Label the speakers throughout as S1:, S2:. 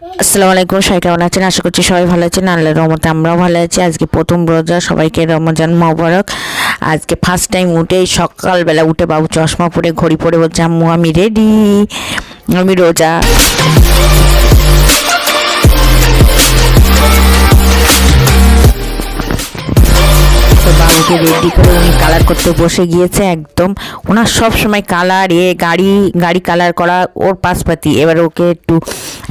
S1: আসসালামু আলাইকুম, সবাই কেমন আছেন? আশা করছি সবাই ভালো আছেন। আল্লাহ রহমতে আমরাও ভালো আছি। আজকে প্রথম রোজা, সবাইকে রমজান মোবারক। আজকে ফার্স্ট টাইম উঠে সকালবেলা উঠে বাবু চশমা পরে ঘড়ি পরে বলছে, আম্মু, আমি রেডি আমি রোজা। তো রেডি করে উনি কালার করতে বসে গিয়েছে একদম। ওনার সব সময় কালার এ গাড়ি গাড়ি কালার করা, ওর পাশপাতি। এবার ওকে একটু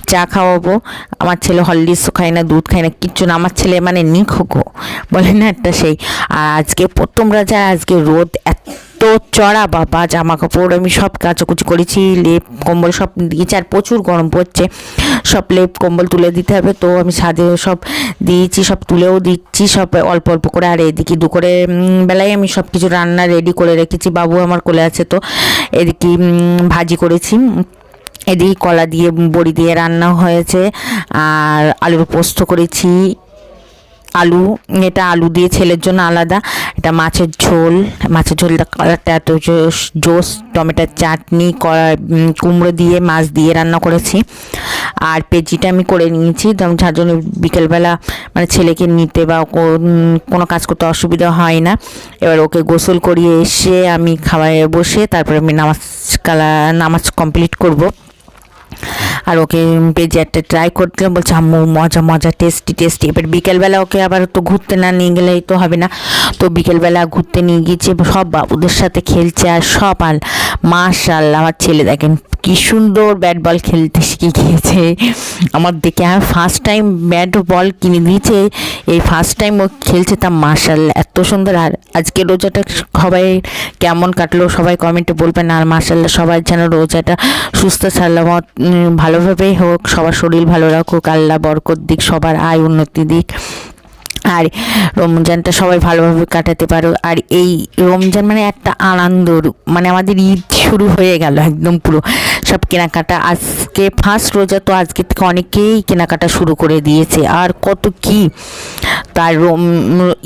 S1: চা খাওয়াবো। আমার ছেলে হরলিক্সও খায় না, দুধ খায় না, কিচ্ছু না। আমার ছেলে মানে নিখোকো বলে না একটা সেই। আর আজকে প্রথম রাজা, আজকে রোদ এত চড়া বাবা জামা কাপড় আমি সব কাচাকুচি করেছি, লেপ, কম্বল সব দিয়েছি, আর প্রচুর গরম পড়ছে। সব লেপ, কম্বল তুলে দিতে হবে, তো আমি ছাদে সব দিয়েছি, সব তুলেও দিচ্ছি, সব অল্প অল্প করে, আর এদিকে দুপুরে বেলায় আমি সব কিছু রান্না রেডি করে রেখেছি, বাবু আমার কোলে আছে, তো এদিকে ভাজি করেছি। এদিকে কলা দিয়ে, বড়ি দিয়ে রান্না হয়েছে, আর আলুর পোস্ত করেছি আলু, এটা আলু দিয়ে ছেলের জন্য আলাদা। এটা মাছের ঝোল, মাছের ঝোলটা কালারটা এত জোস জোস। টমেটোর চাটনি কুমড়ো দিয়ে, মাছ দিয়ে রান্না করেছি। আর পেঁচিটা আমি করে নিয়েছি। তো যার জন্য বিকেলবেলা মানে ছেলেকে নিতে বা কোনো কাজ করতে অসুবিধা হয় না। এবার ওকে গোসল করিয়ে এসে আমি খাওয়ায় বসে, তারপরে আমি নামাজ কালা, নামাজ কমপ্লিট করব। আর ওকে পেজে একটা ট্রাই করছিলাম বলছে, আম্মু, মজা মজা টেস্টি টেস্টি এবার বিকেলবেলা ওকে আবার তো ঘুরতে না নিয়ে গেলেই তো হবে না। তো বিকেলবেলা ঘুরতে নিয়ে গিয়েছে, সব বাবুদের সাথে খেলছে আর সব আর মার্শাল আমার ছেলে দেখেন কি সুন্দর ব্যাট বল খেলতে শিখে গিয়েছে আমার দেখে আর ফার্স্ট টাইম ব্যাট বল কিনে দিয়েছে। এই ফার্স্ট টাইম ও খেলছে তা মাশাল্লাহ এত সুন্দর। আর আজকে রোজাটা সবাই কেমন কাটলো সবাই কমেন্টে বলবেন। আর মাশাল্লাহ সবার যেন রোজাটা সুস্থ সালামত ভালোভাবেই হোক, সবার শরীর ভালো রাখুক, আল্লাহ বরকত দিক, সবার আয় উন্নতি দিক। আর রমজানটা সবাই ভালোভাবে কাটাতে পারো। আর এই রমজান মানে একটা আনন্দর মানে আমাদের ঈদ শুরু হয়ে গেল একদম পুরো। সব কেনাকাটা আজকে ফার্স্ট রোজা তো আজকে থেকে অনেকেই কেনাকাটা শুরু করে দিয়েছে। আর কত কি? তার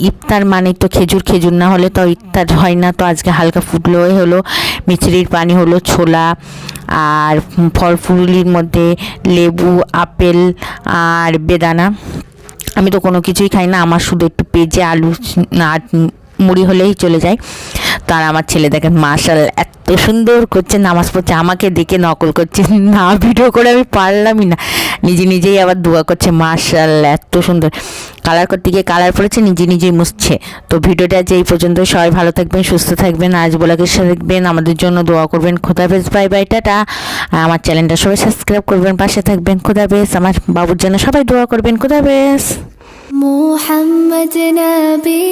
S1: ইফতার মানে তো খেজুর খেজুর না হলে তো ইফতার হয় না। তো আজকে হালকা ফুটলোই হলো মিচড়ির পানি হলো ছোলা, আর ফল ফুলির মধ্যে লেবু, আপেল, আর বেদানা। আমি তো কোনো কিছুই খাই না আমার শুধু একটু পেঁজে আলু আর মুড়ি হলেই চলে যায়। তার আমার ছেলে দেখেন মার্শাল এত সুন্দর করছে, নামাজ পড়ছে, আমাকে দেখে নকল করছে। না ভিডিও করে আমি পারলামই না। নিজে নিজেই আবার দোয়া করছে মার্শাল এত সুন্দর। কালার করতে গিয়ে কালার পড়েছে, নিজে নিজেই মুছছে। তো ভিডিওটা যে এই পর্যন্ত সবাই ভালো থাকবেন, সুস্থ থাকবেন আজ বলাকে দেখবেন, আমাদের জন্য দোয়া করবেন। খোদাফেজ বাই বাই টাটা। আমার চ্যানেলটা সবাই সাবস্ক্রাইব করবেন, পাশে থাকবেন। খোদাফেজ আমার বাবুর জন্য সবাই দোয়া করবেন। খোদাফেজ
S2: মোহাম্মদ নবী